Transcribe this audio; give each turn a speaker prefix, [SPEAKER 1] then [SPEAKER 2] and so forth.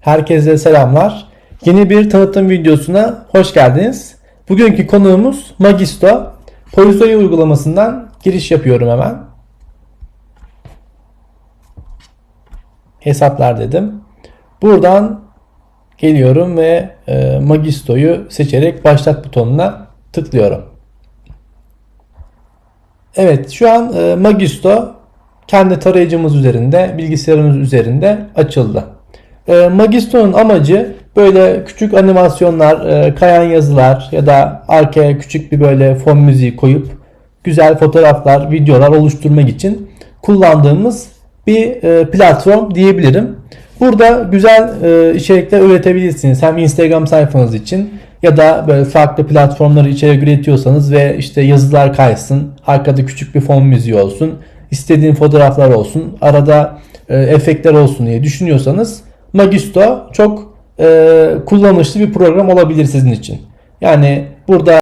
[SPEAKER 1] Herkese selamlar. Yeni bir tanıtım videosuna hoş geldiniz. Bugünkü konuğumuz Magisto. Polizoy uygulamasından giriş yapıyorum hemen. Hesaplar dedim. Buradan geliyorum ve e, Magisto'yu seçerek başlat butonuna tıklıyorum. Evet şu an e, Magisto kendi tarayıcımız üzerinde, bilgisayarımız üzerinde açıldı. E, Magisto'nun amacı böyle küçük animasyonlar, e, kayan yazılar ya da arkaya küçük bir böyle fon müziği koyup güzel fotoğraflar, videolar oluşturmak için kullandığımız bir e, platform diyebilirim. Burada güzel e, içerikler üretebilirsiniz. Hem Instagram sayfanız için ya da böyle farklı platformları içerik üretiyorsanız ve işte yazılar kaysın, arkada küçük bir fon müziği olsun, istediğin fotoğraflar olsun, arada e, efektler olsun diye düşünüyorsanız Magisto çok e, kullanışlı bir program olabilir sizin için. Yani burada